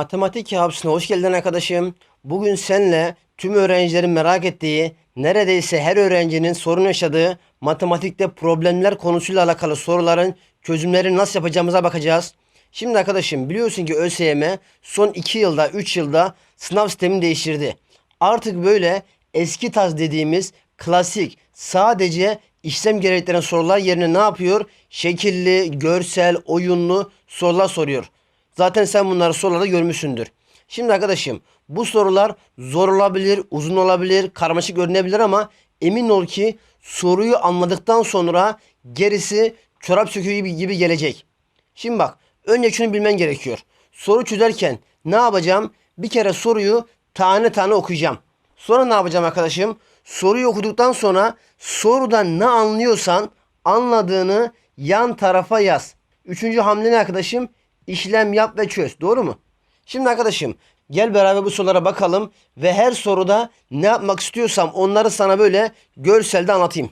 Matematik Hapsı'na hoş geldin arkadaşım. Bugün seninle tüm öğrencilerin merak ettiği, neredeyse her öğrencinin sorun yaşadığı matematikte problemler konusuyla alakalı soruların çözümlerini nasıl yapacağımıza bakacağız. Şimdi arkadaşım biliyorsun ki ÖSYM son 2 yılda 3 yılda sınav sistemini değiştirdi. Artık böyle eski tarz dediğimiz klasik sadece işlem gerektiren sorular yerine ne yapıyor? Şekilli, görsel, oyunlu sorular soruyor. Zaten sen bunları sorularda görmüşsündür. Şimdi arkadaşım bu sorular zor olabilir, uzun olabilir, karmaşık görünebilir ama emin ol ki soruyu anladıktan sonra gerisi çorap söküğü gibi, gibi gelecek. Şimdi bak önce şunu bilmen gerekiyor. Soru çözerken ne yapacağım? Bir kere soruyu tane tane okuyacağım. Sonra ne yapacağım arkadaşım? Soruyu okuduktan sonra sorudan ne anlıyorsan anladığını yan tarafa yaz. Üçüncü hamle ne arkadaşım? İşlem yap ve çöz. Doğru mu? Şimdi arkadaşım gel beraber bu sorulara bakalım ve her soruda ne yapmak istiyorsam onları sana böyle görselde anlatayım.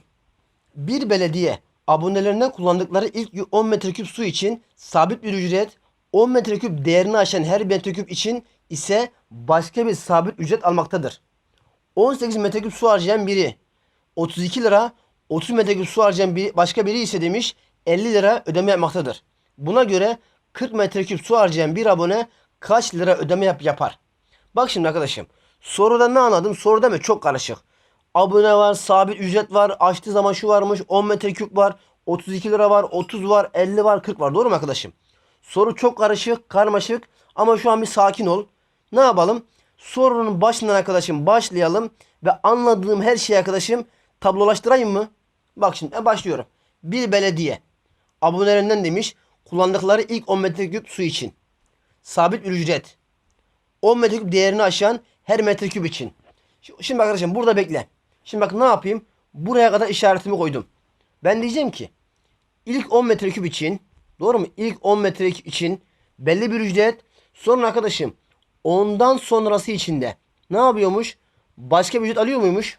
Bir belediye abonelerinden kullandıkları ilk 10 metreküp su için sabit bir ücret, 10 metreküp değerini aşan her metreküp için ise başka bir sabit ücret almaktadır. 18 metreküp su harcayan biri 32 lira, 30 metreküp su harcayan bir, başka biri ise demiş 50 lira ödeme yapmaktadır. Buna göre 40 metreküp su harcayan bir abone kaç lira ödeme yap yapar? Bak şimdi arkadaşım. Soruda ne anladım? Soruda mı? Çok karışık. Abone var, sabit ücret var, açtığı zaman şu varmış, 10 metreküp var, 32 lira var, 30 var, 50 var, 40 var. Doğru mu arkadaşım? Soru çok karışık, karmaşık ama şu an bir sakin ol. Ne yapalım? Sorunun başından arkadaşım başlayalım ve anladığım her şeyi arkadaşım tablolaştırayım mı? Bak şimdi e, başlıyorum. Bir belediye abonelerinden demiş kullandıkları ilk 10 metreküp su için. Sabit ücret. 10 metreküp değerini aşan her metreküp için. Şimdi şimdi arkadaşım burada bekle. Şimdi bak ne yapayım? Buraya kadar işaretimi koydum. Ben diyeceğim ki ilk 10 metreküp için doğru mu? İlk 10 metreküp için belli bir ücret. Sonra arkadaşım ondan sonrası içinde ne yapıyormuş? Başka bir ücret alıyor muymuş?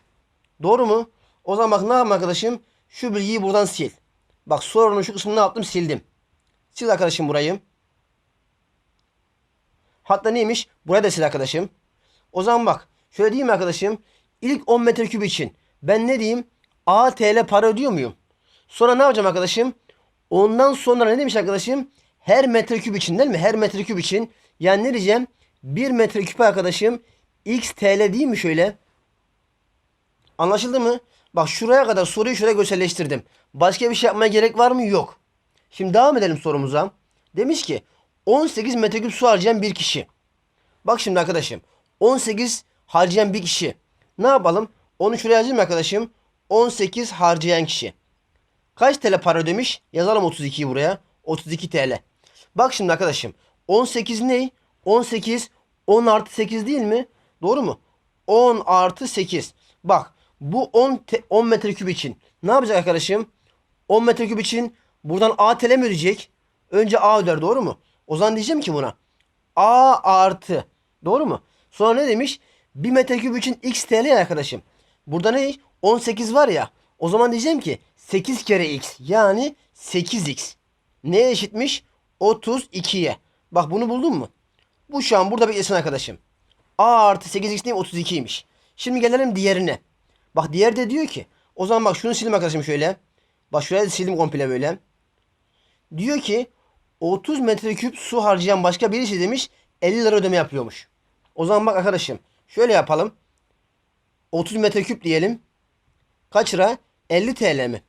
Doğru mu? O zaman bak ne yapayım arkadaşım? Şu bilgiyi buradan sil. Bak sorunun şu kısmını ne yaptım? Sildim. Sil arkadaşım burayı. Hatta neymiş? Buraya da sil arkadaşım. O zaman bak. Şöyle diyeyim arkadaşım. İlk 10 metreküp için ben ne diyeyim? A TL para ödüyor muyum? Sonra ne yapacağım arkadaşım? Ondan sonra ne demiş arkadaşım? Her metreküp için değil mi? Her metreküp için. Yani ne diyeceğim? 1 metreküp arkadaşım X TL değil mi şöyle? Anlaşıldı mı? Bak şuraya kadar soruyu şuraya görselleştirdim. Başka bir şey yapmaya gerek var mı? Yok. Şimdi devam edelim sorumuza. Demiş ki 18 metreküp su harcayan bir kişi. Bak şimdi arkadaşım. 18 harcayan bir kişi. Ne yapalım? Onu şuraya yazayım arkadaşım. 18 harcayan kişi. Kaç TL para ödemiş? Yazalım 32'yi buraya. 32 TL. Bak şimdi arkadaşım. 18 ne? 18 10 artı 8 değil mi? Doğru mu? 10 artı 8. Bak bu 10, te- 10 metreküp için. Ne yapacak arkadaşım? 10 metreküp için buradan A TL mi ödeyecek? Önce A öder doğru mu? O zaman diyeceğim ki buna. A artı. Doğru mu? Sonra ne demiş? 1 metreküp için X TL arkadaşım. Burada ne? 18 var ya. O zaman diyeceğim ki 8 kere X. Yani 8X. Neye eşitmiş? 32'ye. Bak bunu buldun mu? Bu şu an burada beklesin arkadaşım. A artı 8X neyim? 32'ymiş. Şimdi gelelim diğerine. Bak diğer de diyor ki. O zaman bak şunu sildim arkadaşım şöyle. Bak şuraya da sildim komple böyle. Diyor ki 30 metreküp su harcayan başka birisi demiş 50 lira ödeme yapıyormuş. O zaman bak arkadaşım şöyle yapalım. 30 metreküp diyelim. Kaç lira? 50 TL mi?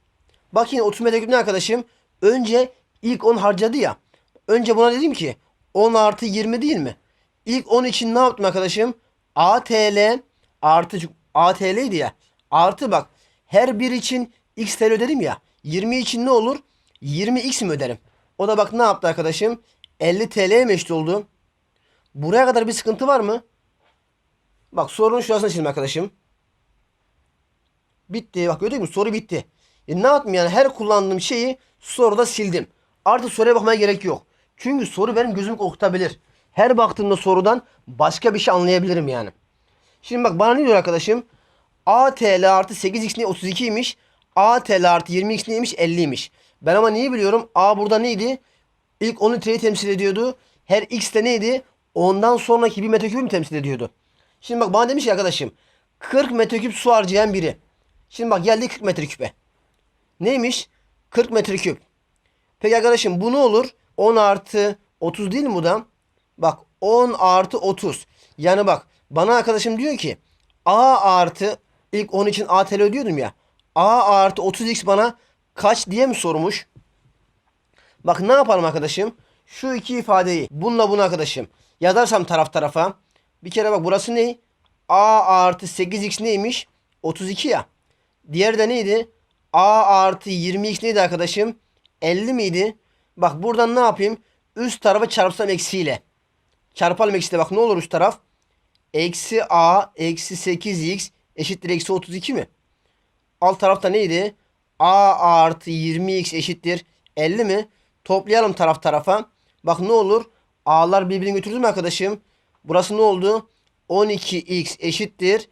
Bak yine 30 metreküp ne arkadaşım? Önce ilk 10 harcadı ya. Önce buna dedim ki 10 artı 20 değil mi? İlk 10 için ne yaptım arkadaşım? ATL artı ATL'ydi ya. Artı bak her bir için X TL ödedim ya. 20 için ne olur? 20X mi öderim? O da bak ne yaptı arkadaşım? 50 TL'ye mi eşit oldu? Buraya kadar bir sıkıntı var mı? Bak sorunun şurasına sildim arkadaşım. Bitti. Bak gördün mü? Soru bitti. E ne yaptım yani? Her kullandığım şeyi soruda sildim. Artık soruya bakmaya gerek yok. Çünkü soru benim gözümü korkutabilir. Her baktığımda sorudan başka bir şey anlayabilirim yani. Şimdi bak bana ne diyor arkadaşım? ATL artı 8x ne 32'ymiş. ATL artı 20x neymiş? 50'ymiş. Ben ama neyi biliyorum? A burada neydi? İlk 10 litreyi temsil ediyordu. Her x de neydi? ondan sonraki bir metreküpü mü temsil ediyordu? Şimdi bak bana demiş ki arkadaşım 40 metreküp su harcayan biri. Şimdi bak geldi 40 metreküpe. Neymiş? 40 metreküp. Peki arkadaşım bu ne olur? 10 artı 30 değil mi bu da? Bak 10 artı 30. Yani bak bana arkadaşım diyor ki A artı ilk 10 için A TL ödüyordum ya. A artı 30x bana kaç diye mi sormuş? Bak ne yapalım arkadaşım? Şu iki ifadeyi bununla bunu arkadaşım yazarsam taraf tarafa. Bir kere bak burası ne? A artı 8x neymiş? 32 ya. Diğeri de neydi? A artı 20x neydi arkadaşım? 50 miydi? Bak buradan ne yapayım? Üst tarafa çarpsam eksiyle. Çarpalım eksiyle bak ne olur üst taraf? Eksi A eksi 8x eşittir eksi 32 mi? Alt tarafta neydi? A artı 20x eşittir 50 mi? Toplayalım taraf tarafa. Bak ne olur? A'lar birbirini götürdü mü arkadaşım? Burası ne oldu? 12x eşittir.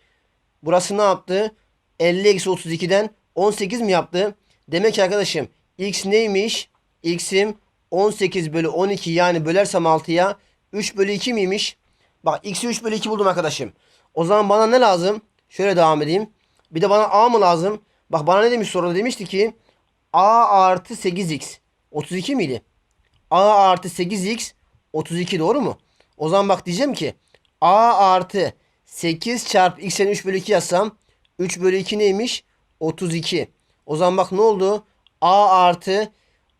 Burası ne yaptı? 50 eksi 32'den 18 mi yaptı? Demek ki arkadaşım x neymiş? x'im 18 bölü 12 yani bölersem 6'ya 3 bölü 2 miymiş? Bak x'i 3 bölü 2 buldum arkadaşım. O zaman bana ne lazım? Şöyle devam edeyim. Bir de bana a mı lazım? Bak bana ne demiş soruda demişti ki a artı 8x 32 miydi? a artı 8x 32 doğru mu? O zaman bak diyeceğim ki a artı 8 çarpı x'in 3 bölü 2 yazsam 3 bölü 2 neymiş? 32. O zaman bak ne oldu? a artı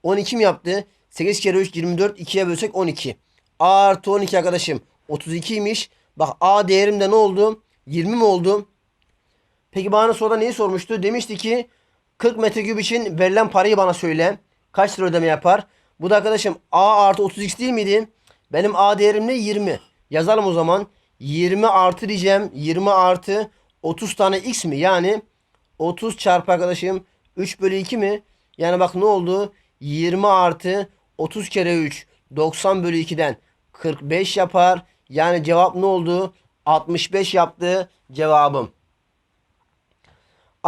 12 mi yaptı? 8 kere 3 24 2'ye bölsek 12. a artı 12 arkadaşım 32'ymiş. Bak a değerim de ne oldu? 20 mi oldu? Peki bana sonra neyi sormuştu? Demişti ki 40 metreküp için verilen parayı bana söyle. Kaç lira ödeme yapar? Bu da arkadaşım A artı 30x değil miydi? Benim A değerim ne? 20. Yazalım o zaman. 20 artı diyeceğim. 20 artı 30 tane x mi? Yani 30 çarpı arkadaşım 3 bölü 2 mi? Yani bak ne oldu? 20 artı 30 kere 3 90 bölü 2'den 45 yapar. Yani cevap ne oldu? 65 yaptı cevabım.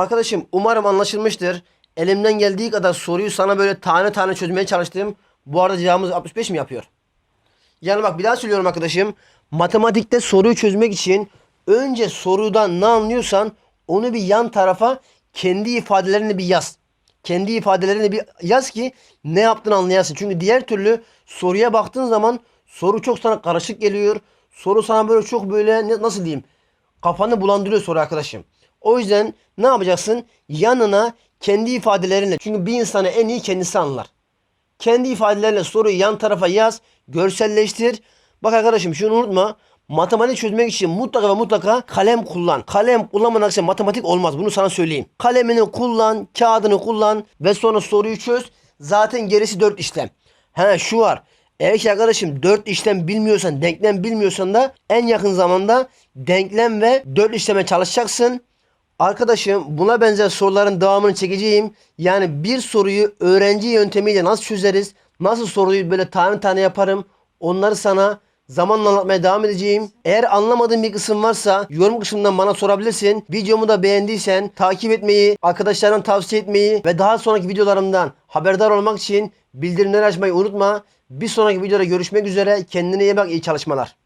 Arkadaşım umarım anlaşılmıştır. Elimden geldiği kadar soruyu sana böyle tane tane çözmeye çalıştım. Bu arada cevabımız 65 mi yapıyor? Yani bak bir daha söylüyorum arkadaşım. Matematikte soruyu çözmek için önce sorudan ne anlıyorsan onu bir yan tarafa kendi ifadelerini bir yaz. Kendi ifadelerini bir yaz ki ne yaptığını anlayasın. Çünkü diğer türlü soruya baktığın zaman soru çok sana karışık geliyor. Soru sana böyle çok böyle nasıl diyeyim? Kafanı bulandırıyor soru arkadaşım. O yüzden ne yapacaksın? Yanına kendi ifadelerinle. Çünkü bir insanı en iyi kendisi anlar. Kendi ifadelerle soruyu yan tarafa yaz, görselleştir. Bak arkadaşım şunu unutma. Matematik çözmek için mutlaka ve mutlaka kalem kullan. Kalem kullanmadan matematik olmaz. Bunu sana söyleyeyim. Kalemini kullan, kağıdını kullan ve sonra soruyu çöz. Zaten gerisi dört işlem. He şu var. Eğer ki arkadaşım dört işlem bilmiyorsan, denklem bilmiyorsan da en yakın zamanda denklem ve dört işleme çalışacaksın. Arkadaşım buna benzer soruların devamını çekeceğim. Yani bir soruyu öğrenci yöntemiyle nasıl çözeriz? Nasıl soruyu böyle tane tane yaparım? Onları sana zamanla anlatmaya devam edeceğim. Eğer anlamadığın bir kısım varsa yorum kısmından bana sorabilirsin. Videomu da beğendiysen takip etmeyi, arkadaşlarına tavsiye etmeyi ve daha sonraki videolarımdan haberdar olmak için bildirimleri açmayı unutma. Bir sonraki videoda görüşmek üzere. Kendine iyi bak, iyi çalışmalar.